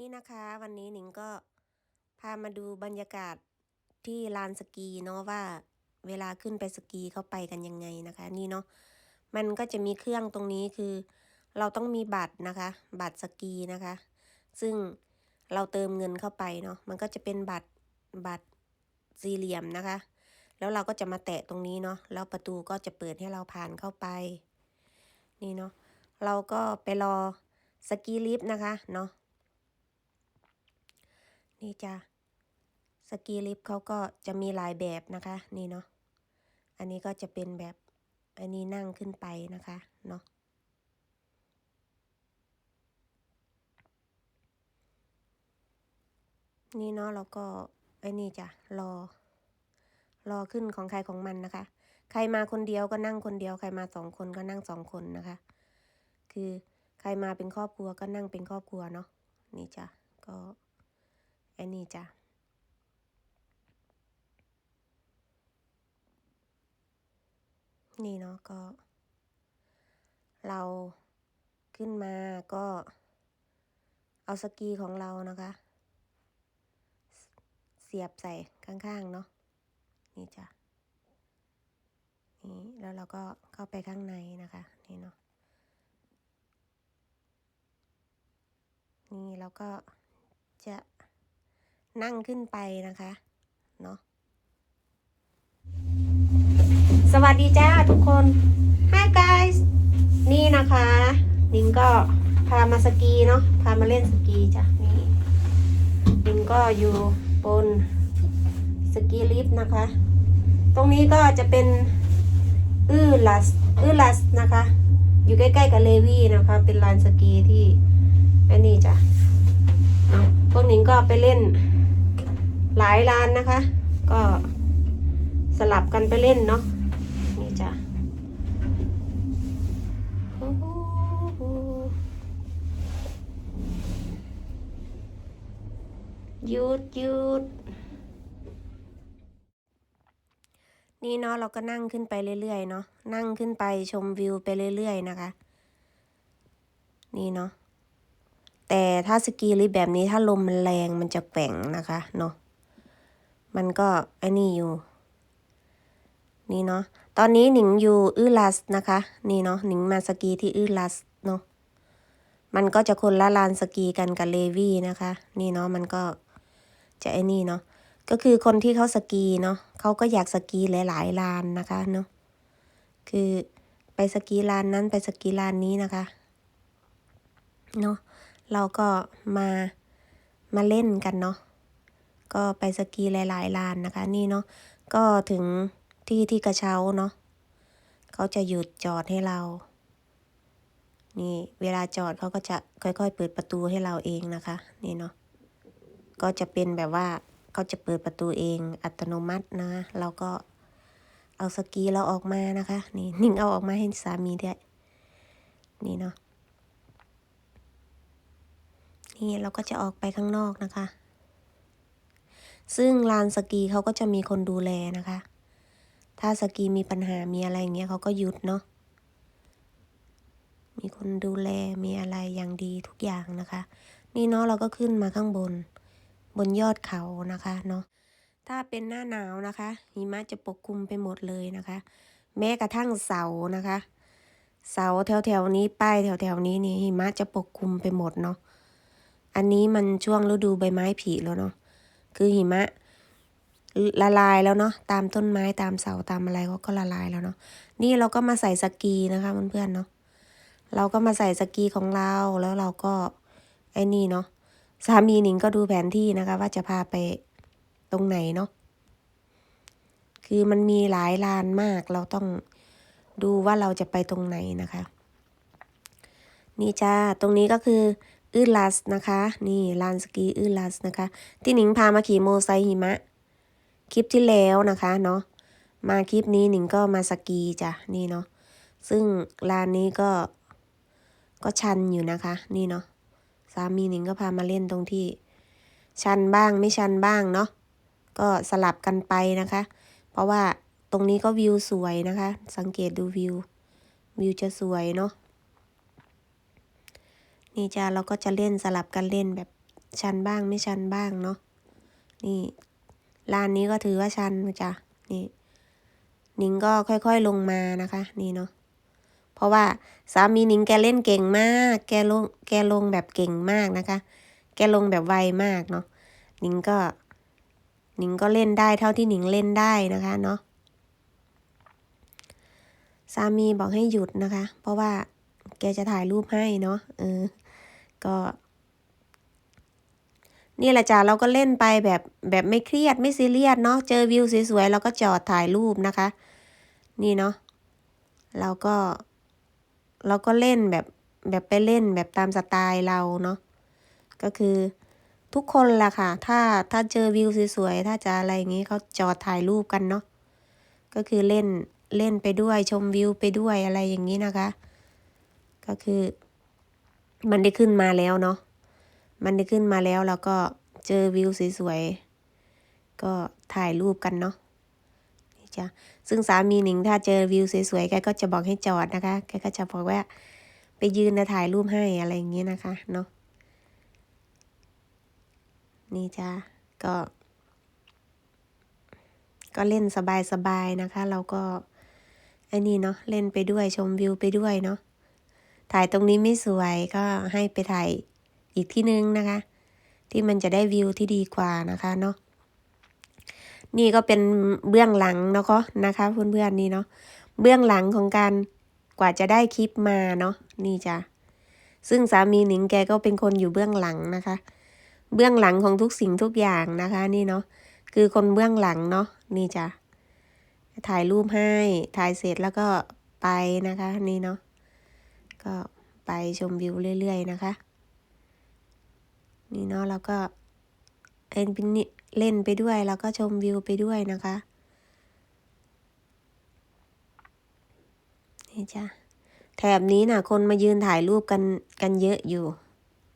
นี่นะคะวันนี้หนิงก็พามาดูบรรยากาศที่ลานสกีเนาะว่าเวลาขึ้นไปสกีเขาไปกันยังไงนะคะ นี่เนาะมันก็จะมีเครื่องตรงนี้คือ เราต้องมีบัตรนะคะ บัตรสกีนะคะ ซึ่งเราเติมเงินเข้าไปเนาะมันก็จะเป็นบัตรบัตรสี่เหลี่ยมนะคะ แล้วเราก็จะมาแตะตรงนี้เนาะแล้วประตูก็จะเปิดให้เราผ่านเข้าไป นี่เนาะเราก็ไปรอสกีลิฟต์นะคะเนาะ นี่จ้ะสกีลิฟต์เขาก็จะมีหลายแบบนะคะ นี่เนาะอันนี้ก็จะเป็นแบบอันนี้นั่งขึ้นไปนะคะเนาะนี่เนาะเราก็ไอ้นี่จ้ะรอ รอขึ้นของใครของมันนะคะ ใครมาคนเดียวก็นั่งคนเดียว ใครมาสองคนก็นั่งสองคนนะคะ คือใครมาเป็นครอบครัวก็นั่งเป็นครอบครัวเนาะนี่จ้ะก็ อ้นี่จ้ะนี่เนาะก็ เราขึ้นมาก็เอาสกีของเรานะคะ เสียบใส่ข้างๆเนาะนี่จ้ะนี่แล้วเราก็เข้าไปข้างในนะคะ นี่เนาะนี่เราก็จะ นั่งขึ้นไปนะคะเนาะสวัสดีจ้าทุกคน Hi guys นี่นะคะ นิงก็พามาสกีเนาะพามาเล่นสกีจ้ะนี่นิงก็อยู่บนสกีลิฟต์นะคะ ตรงนี้ก็จะเป็นอื้อลัสอื้อลัสนะคะ อยู่ใกล้ๆกับเลวี่นะคะ เป็นลานสกีที่อันนี้จ้ะเนาะพวกนิงก็ไปเล่นายลานนะคะ ก็สลับกันไปเล่นเนาะนี่จ้ะยุดยุดนี่เนาะเราก็นั่งขึ้นไปเรื่อยๆเนาะนั่งขึ้นไปชมวิวไปเรื่อยๆนะคะ นี่เนาะแต่ถ้าสกีลิฟต์แบบนี้ถ้าลมมันแรงมันจะแกว่งนะคะเนาะ มันก็ไอ้นี่อยู่ นี่เนาะ ตอนนี้หนิงอยู่อื้อลัสนะคะ นี่เนาะหนิงมาสกีที่อื้อลัสเนาะ มันก็จะคนละลานสกีกันกับเลวี่นะคะ นี่เนาะมันก็จะไอ้นี่เนาะ ก็คือคนที่เขาสกีเนาะเขาก็อยากสกีหลายๆลานนะคะเนาะ คือไปสกีลานนั้นไปสกีลานนี้นะคะ เนาะ เราก็มามาเล่นกันเนาะ ก็ไปสกีหลายๆลานนะคะ นี่เนาะก็ถึงที่ที่กระเช้าเนาะเขาจะหยุดจอดให้เรา นี่เวลาจอดเขาก็จะค่อยๆ เปิดประตูให้เราเองนะคะ นี่เนาะก็จะเป็นแบบว่าเขาจะเปิดประตูเองอัตโนมัตินะ เราก็เอาสกีเราออกมานะคะ นี่นิ่งเอาออกมาให้สามีด้วยนี่เนาะนี่เราก็จะออกไปข้างนอกนะคะ ซึ่งลานสกีเขาก็จะมีคนดูแลนะคะ ถ้าสกีมีปัญหามีอะไรอย่างเงี้ยเขาก็หยุดเนาะ มีคนดูแลมีอะไรอย่างดีทุกอย่างนะคะ นี่เนาะเราก็ขึ้นมาข้างบน บนยอดเขานะคะเนาะ ถ้าเป็นหน้าหนาวนะคะหิมะจะปกคลุมไปหมดเลยนะคะ แม้กระทั่งเสานะคะ เสาแถวแถวๆนี้ป้ายแถวแถวๆนี้นี่หิมะจะปกคลุมไปหมดเนาะ อันนี้มันช่วงฤดูใบไม้ผลิแล้วเนาะ คือหิมะละลายแล้วเนาะตามต้นไม้ตามเสาตามอะไรก็ก็ละลายแล้วเนาะนี่เราก็มาใส่สกีนะคะเพื่อนๆเนาะเราก็มาใส่สกีของเราแล้วเราก็ไอ้นี่เนาะสามีหนิงก็ดูแผนที่นะคะ ว่าจะพาไปตรงไหนเนาะคือมันมีหลายลานมาก เราต้องดูว่าเราจะไปตรงไหนนะคะ นี่จ้าตรงนี้ก็คือ อือลัสนะคะ นี่ลานสกีอือลัสนะคะ ที่หนิงพามาขี่โมไซหิมะ คลิปที่แล้วนะคะเนาะมาคลิปนี้หนิงก็มาสกีจ้ะนี่เนาะซึ่งลานนี้ก็ก็ชันอยู่นะคะ นี่เนาะสามีหนิงก็พามาเล่นตรงที่ ชันบ้างไม่ชันบ้างเนาะก็สลับกันไปนะคะ เพราะว่าตรงนี้ก็วิวสวยนะคะ สังเกตดูวิว วิวจะสวยเนาะ นี่จ้าเราก็จะเล่นสลับกันเล่นแบบชันบ้างไม่ชันบ้างเนาะนี่ลานนี้ก็ถือว่าชันจ้ะนี่นิงก็ค่อยๆลงมานะคะ นี่เนาะเพราะว่าสามีนิงแกเล่นเก่งมาก แกลงแกลงแบบเก่งมากนะคะ แกลงแบบไวมากเนาะนิงก็นิงก็เล่นได้เท่าที่นิงเล่นได้นะคะเนาะสามีบอกให้หยุดนะคะ เพราะว่าแกจะถ่ายรูปให้เนาะเออ ก็นี่แหละจ้ะเราก็เล่นไปแบบแบบไม่เครียดไม่ซีเรียสเนาะเจอวิวสวยๆเราก็จอดถ่ายรูปนะคะ นี่เนาะเราก็ เราก็เล่นแบบแบบไปเล่นแบบตามสไตล์เราเนาะก็คือทุกคนแหละค่ะ ถ้าถ้าเจอวิวสวยๆถ้าจะอะไรอย่างงี้เขาจอดถ่ายรูปกันเนาะก็คือเล่นเล่นไปด้วยชมวิวไปด้วยอะไรอย่างนี้นะคะ ก็คือ มันได้ขึ้นมาแล้วเนาะ มันได้ขึ้นมาแล้วเราก็เจอวิวสวยๆ ก็ถ่ายรูปกันเนาะนี่จ้ะ ซึ่งสามีหนิงถ้าเจอวิวสวยๆ แกก็จะบอกให้จอดนะคะ แกก็จะบอกว่า ไปยืนนะถ่ายรูปให้อะไรอย่างเงี้ยนะคะ เนาะ นี่จ้ะ ก็ ก็เล่นสบายๆนะคะ เราก็ไอ้นี่เนาะ เล่นไปด้วยชมวิวไปด้วยเนาะ ถ่ายตรงนี้ไม่สวยก็ให้ไปถ่ายอีกที่นึงนะคะ ที่มันจะได้วิวที่ดีกว่านะคะเนาะนี่ก็เป็นเบื้องหลังเนาะก็นะคะเพื่อนๆนี่เนาะเบื้องหลังของการกว่าจะได้คลิปมาเนาะนี่จ้ะซึ่งสามีหนิงแกก็เป็นคนอยู่เบื้องหลังนะคะ เบื้องหลังของทุกสิ่งทุกอย่างนะคะ นี่เนาะคือคนเบื้องหลังเนาะนี่จ้ะถ่ายรูปให้ถ่ายเสร็จแล้วก็ไปนะคะ นี่เนาะ ก็ไปชมวิวเรื่อยๆนะคะ นี่เนาะแล้วก็เอ็นเล่นไปด้วยแล้วก็ชมวิวไปด้วยนะคะ นี่จ้ะแถบนี้นะ่ะ คนมายืนถ่ายรูปกันกันเยอะอยู่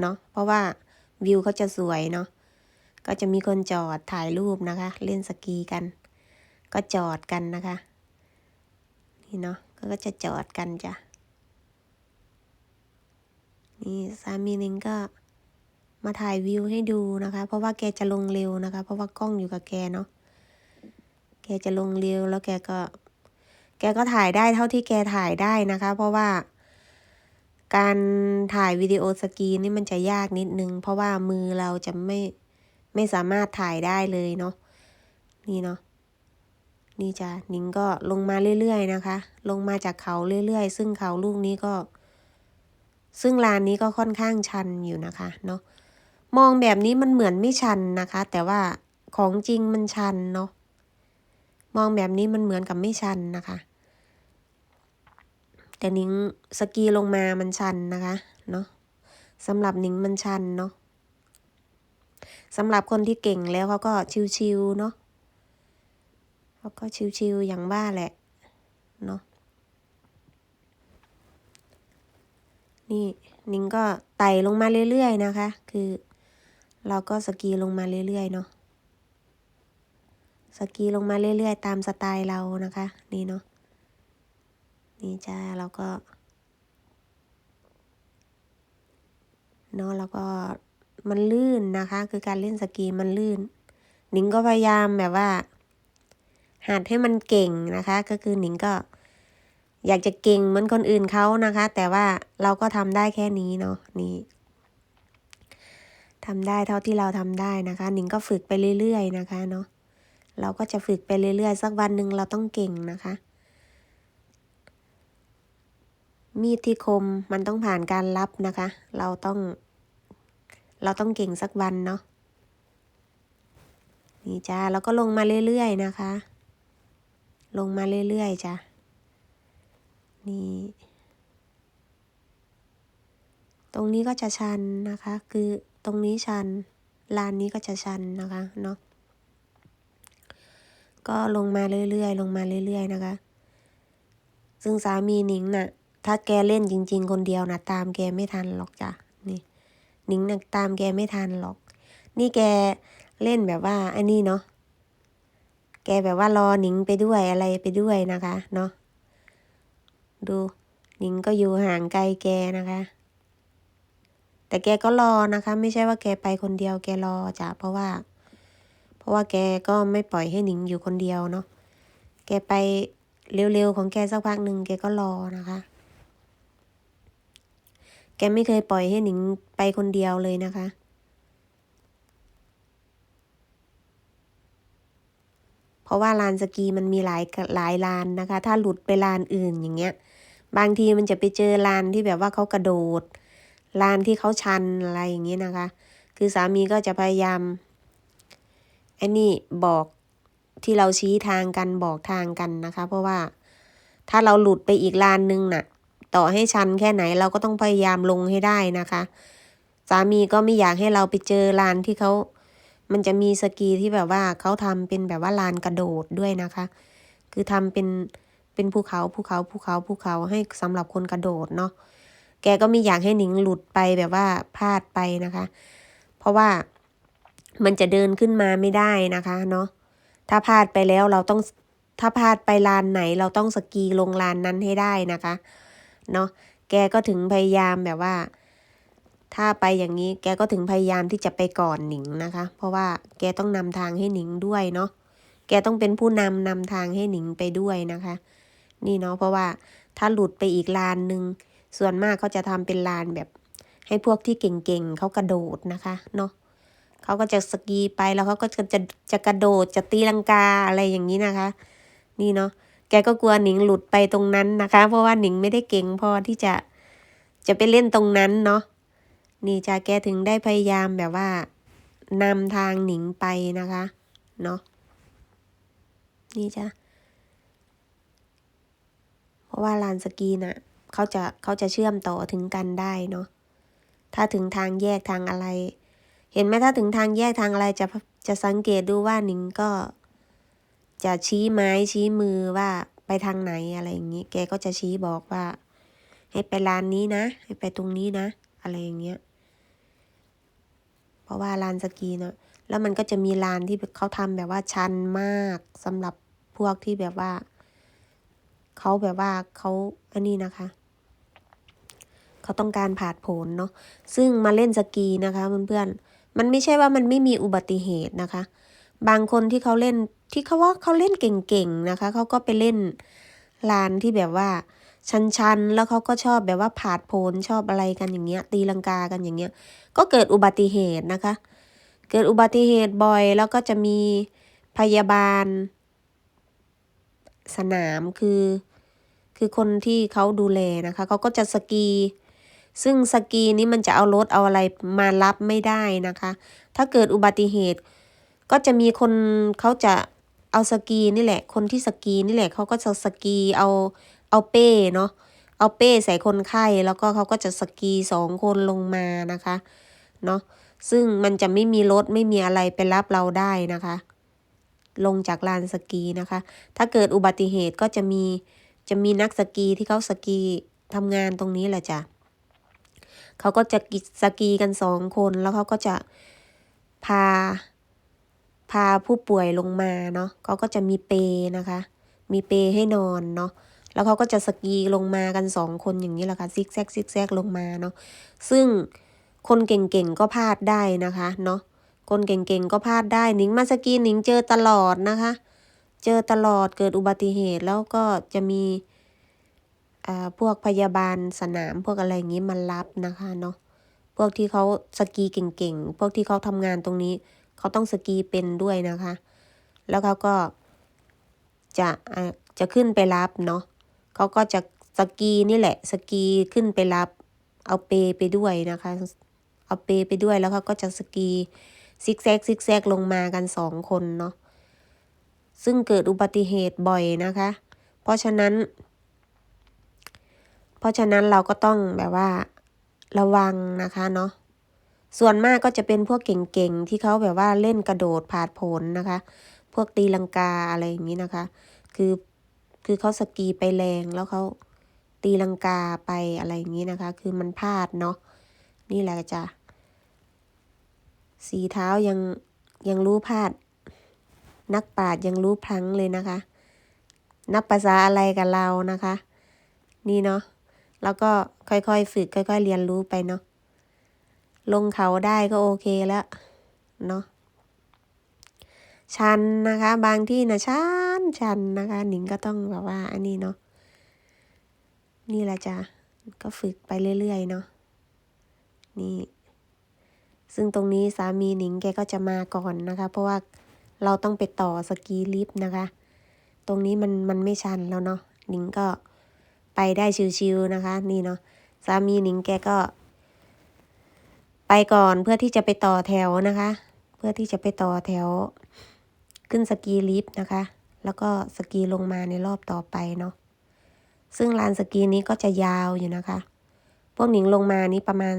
เนาะเพราะว่าวิวเขาจะสวยเนาะก็จะมีคนจอดถ่ายรูปนะคะ เล่นสกีกัน ก็จอดกันนะคะ นี่เนาะก็จะจอดกันจ้ะ นี่สามีนิงก็มาถ่ายวิวให้ดูนะคะ เพราะว่าแกจะลงเร็วนะคะ เพราะว่ากล้องอยู่กับแกเนาะแกจะลงเร็วแล้วแกก็ แกก็ถ่ายได้เท่าที่แกถ่ายได้นะคะ เพราะว่าการถ่ายวิดีโอสกีนี่มันจะยากนิดนึง เพราะว่ามือเราจะไม่ไม่สามารถถ่ายได้เลยเนาะนี่เนาะนี่จ้ะนิงก็ลงมาเรื่อยๆนะคะ ลงมาจากเขาเรื่อยๆ ซึ่งเขาลูกนี้ก็ ซึ่งลานนี้ก็ค่อนข้างชันอยู่นะคะเนาะมองแบบนี้มันเหมือนไม่ชันนะคะ แต่ว่าของจริงมันชันเนาะมองแบบนี้มันเหมือนกับไม่ชันนะคะ แต่นิ้งสกีลงมามันชันนะคะเนาะสำหรับนิ้งมันชันเนาะสำหรับคนที่เก่งแล้วเขาก็ชิวๆเนาะเขาก็ชิวๆอย่างว่าแหละเนาะ นี่นิ้งก็ไต่ลงมาเรื่อยๆนะคะ คือ เราก็สกีลงมาเรื่อยๆเนาะสกีลงมาเรื่อยๆ ตามสไตล์เรานะคะ นี่เนาะนี่จ้าเราก็เนาะแล้วก็มันลื่นนะคะ คือการเล่นสกีมันลื่น หนิงก็พยายามแบบว่า หัดให้มันเก่งนะคะ ก็คือหนิงก็ อยากจะเก่งเหมือนคนอื่นเขานะคะ แต่ว่าเราก็ทำได้แค่นี้เนาะนี่ทำได้เท่าที่เราทำได้นะคะหนิงก็ฝึกไปเรื่อยๆนะคะเนาะเราก็จะฝึกไปเรื่อยๆ สักวันหนึ่งเราต้องเก่งนะคะ มีดที่คมมันต้องผ่านการรับนะคะ เราต้อง เราต้องเก่งสักวันเนาะนี่จ้าเราก็ลงมาเรื่อยๆนะคะ ลงมาเรื่อยๆจ้ะ นี่ ตรงนี้ก็จะชันนะคะ คือตรงนี้ชัน ลานนี้ก็จะชันนะคะเนาะ ก็ลงมาเรื่อยๆ ลงมาเรื่อยๆนะคะ ซึ่งสามีหนิงนะ่ะ ถ้าแกเล่นจริง ๆ คนเดียวนะตามแกไม่ทันหรอกจ้ะ นี่ หนิงนะ่ะตามแกไม่ทันหรอก นี่แกเล่นแบบว่าอันนี้เนาะ แกแบบว่า รอหนิงไปด้วยอะไรไปด้วยนะคะ เนาะ ดูหนิงก็อยู่ห่างไกลแกนะคะ แต่แกก็รอนะคะ ไม่ใช่ว่าแกไปคนเดียวแกรอจ้ะเพราะว่า เพราะว่าแกก็ไม่ปล่อยให้หนิงอยู่คนเดียวเนาะแกไปเร็วๆของแกสักพักหนึ่งแกก็รอนะคะ แกไม่เคยปล่อยให้หนิงไปคนเดียวเลยนะคะ เพราะว่าลานสกีมันมีหลายหลายลานนะคะ ถ้าหลุดไปลานอื่นอย่างเงี้ย บางทีมันจะไปเจอลานที่แบบว่าเขากระโดด ลานที่เขาชันอะไรอย่างเงี้นะคะ คือสามีก็จะพยายามไอ้นี่บอกที่เราชี้ทางกันบอกทางกันนะคะ เพราะว่าถ้าเราหลุดไปอีกลานนึงน่ะ ต่อให้ชันแค่ไหนเราก็ต้องพยายามลงให้ได้นะคะ สามีก็ไม่อยากให้เราไปเจอลานที่เขา มันจะมีสกีที่แบบว่าเขาทำเป็นแบบว่าลานกระโดดด้วยนะคะ คือทำเป็น เป็นภูเขาภูเขาภูเขาภูเขาให้สำหรับคนกระโดดเนาะแกก็ไม่อยากให้หนิงหลุดไปแบบว่าพลาดไปนะคะ เพราะว่ามันจะเดินขึ้นมาไม่ได้นะคะเนาะถ้าพลาดไปแล้วเราต้องถ้าพลาดไปลานไหนเราต้องสกีลงลานนั้นให้ได้นะคะเนาะแกก็ถึงพยายามแบบว่า ถ้าไปอย่างนี้แกก็ถึงพยายามที่จะไปก่อนหนิงนะคะ เพราะว่าแกต้องนำทางให้หนิงด้วยเนาะแกต้องเป็นผู้นำนำทางให้หนิงไปด้วยนะคะ นี่เนาะเพราะว่าถ้าหลุดไปอีกลานหนึ่งส่วนมากเขาจะทำเป็นลานแบบ ให้พวกที่เก่งๆเขากระโดดนะคะเนาะเขาก็จะสกีไปแล้วเขาก็จะจะจะกระโดดจะตีลังกาอะไรอย่างนี้นะคะ นี่เนาะแกก็กลัวหนิงหลุดไปตรงนั้นนะคะ เพราะว่าหนิงไม่ได้เก่งพอที่จะจะไปเล่นตรงนั้นเนาะนี่จ้าแกถึงได้พยายามแบบว่านำทางหนิงไปนะคะ เนาะนี่จ้า ราะว่าลานสกีน่ะเขาจะเขาจะเชื่อมต่อถึงกันได้เนาะถ้าถึงทางแยกทางอะไร เห็นไหมถ้าถึงทางแยกทางอะไรจะจะสังเกตดูว่าหนิงก็ จะชี้ไม้ชี้มือว่าไปทางไหนอะไรอย่างนี้ แกก็จะชี้บอกว่า ให้ไปลานนี้นะ ให้ไปตรงนี้นะ อะไรอย่างเงี้ย เพราะว่าลานสกีเนาะแล้วมันก็จะมีลานที่เขาทำแบบว่าชันมากสำหรับพวกที่แบบว่า เขาแบบว่าเขาอันนี้นะคะ เขาต้องการผาดโผนเนาะซึ่งมาเล่นสกีนะคะเพื่อนๆมันไม่ใช่ว่ามันไม่มีอุบัติเหตุนะคะ บางคนที่เขาเล่นที่เขาว่าเขาเล่นเก่งๆนะคะเขาก็ไปเล่นลานที่แบบว่าชันๆ แล้วเขาก็ชอบแบบว่าผาดโผนชอบอะไรกันอย่างเงี้ย ตีลังกากันอย่างเงี้ย ก็เกิดอุบัติเหตุนะคะ เกิดอุบัติเหตุบ่อย แล้วก็จะมีพยาบาล สนามคือ คือคนที่เขาดูแลนะคะเขาก็จะสกี ซึ่งสกีนี้มันจะเอารถเอาอะไรมารับไม่ได้นะคะ ถ้าเกิดอุบัติเหตุ ก็จะมีคนเขาจะเอาสกีนี่แหละ คนที่สกีนี่แหละเขาก็จะสกีเอาเอาเป้เนาะเอาเป้ใส่คนไข้แล้วก็เขาก็จะสกีสองคนลงมานะคะเนาะซึ่งมันจะไม่มีรถไม่มีอะไรไปรับเราได้นะคะ ลงจากลานสกีนะคะ ถ้าเกิดอุบัติเหตุก็จะมี จะมีนักสกีที่เขาสกีทำงานตรงนี้แหละจ้ะเขาก็จะกสกีกันสองคนแล้วเขาก็จะพา พาผู้ป่วยลงมาเนาะเขาก็จะมีเปนะคะ มีเปให้นอนเนาะแล้วเขาก็จะสกีลงมากันสองคนอย่างนี้แหละค่ะซิกแซกซิกแซกลงมาเนาะซึ่งคนเก่งๆก็พลาดได้นะคะเนาะคนเก่งๆก็พลาดได้หนิงมาสกีหนิงเจอตลอดนะคะ เจอตลอดเกิดอุบัติเหตุแล้วก็จะมีพวกพยาบาลสนามพวกอะไรอย่างนี้มารับนะคะเนาะพวกที่เขาสกีเก่งๆ พวกที่เขาทำงานตรงนี้ เขาต้องสกีเป็นด้วยนะคะ แล้วเขาก็จะจะขึ้นไปรับเนาะเขาก็จะสกีนี่แหละ สกีขึ้นไปรับ เอาเปไปด้วยนะคะ เอาเปไปด้วยแล้วเขาก็จะสกีซิกแซกซิกแซกลงมากันสองคนเนาะ ซึ่งเกิดอุบัติเหตุบ่อยนะคะ เพราะฉะนั้น เพราะฉะนั้นเราก็ต้องแบบว่าระวังนะคะเนาะส่วนมากก็จะเป็นพวกเก่งๆที่เขาแบบว่าเล่นกระโดดผาดผนนะคะ พวกตีลังกาอะไรอย่างนี้นะคะ คือคือเขาสกีไปแรงแล้วเขาตีลังกาไปอะไรอย่างนี้นะคะ คือมันพลาดเนาะนี่แหละจ้ะสีเท้ายังยังรู้พลาด นักปราดยังรู้พลังเลยนะคะ นับภาษาอะไรกับเรานะคะ นี่เนาะแล้วก็ค่อยๆฝึกค่อย ๆ เรียนรู้ไปเนาะลงเขาได้ก็โอเคแล้วเนาะชันนะคะ บางที่นะชันชันนะคะ หนิงก็ต้องแบบว่า อันนี้เนาะนี่แหละจ้ะก็ฝึกไปเรื่อยๆเนาะนี่ ซึ่งตรงนี้สามีหนิงแกก็จะมาก่อนนะคะ เพราะว่า เราต้องไปต่อสกีลิฟต์นะคะ ตรงนี้มันมันไม่ชันแล้วเนาะหนิงก็ไปได้ชิวๆนะคะ นี่เนาะสามีหนิงแกก็ ไปก่อนเพื่อที่จะไปต่อแถวนะคะ เพื่อที่จะไปต่อแถว ขึ้นสกีลิฟต์นะคะ แล้วก็สกีลงมาในรอบต่อไปเนาะซึ่งลานสกีนี้ก็จะยาวอยู่นะคะ พวกหนิงลงมานี้ประมาณ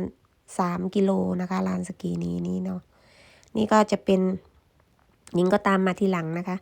สามกิโลนะคะลานสกีนี้นี่เนาะนี่ก็จะเป็น นิงก็ตามมาทีหลังนะคะ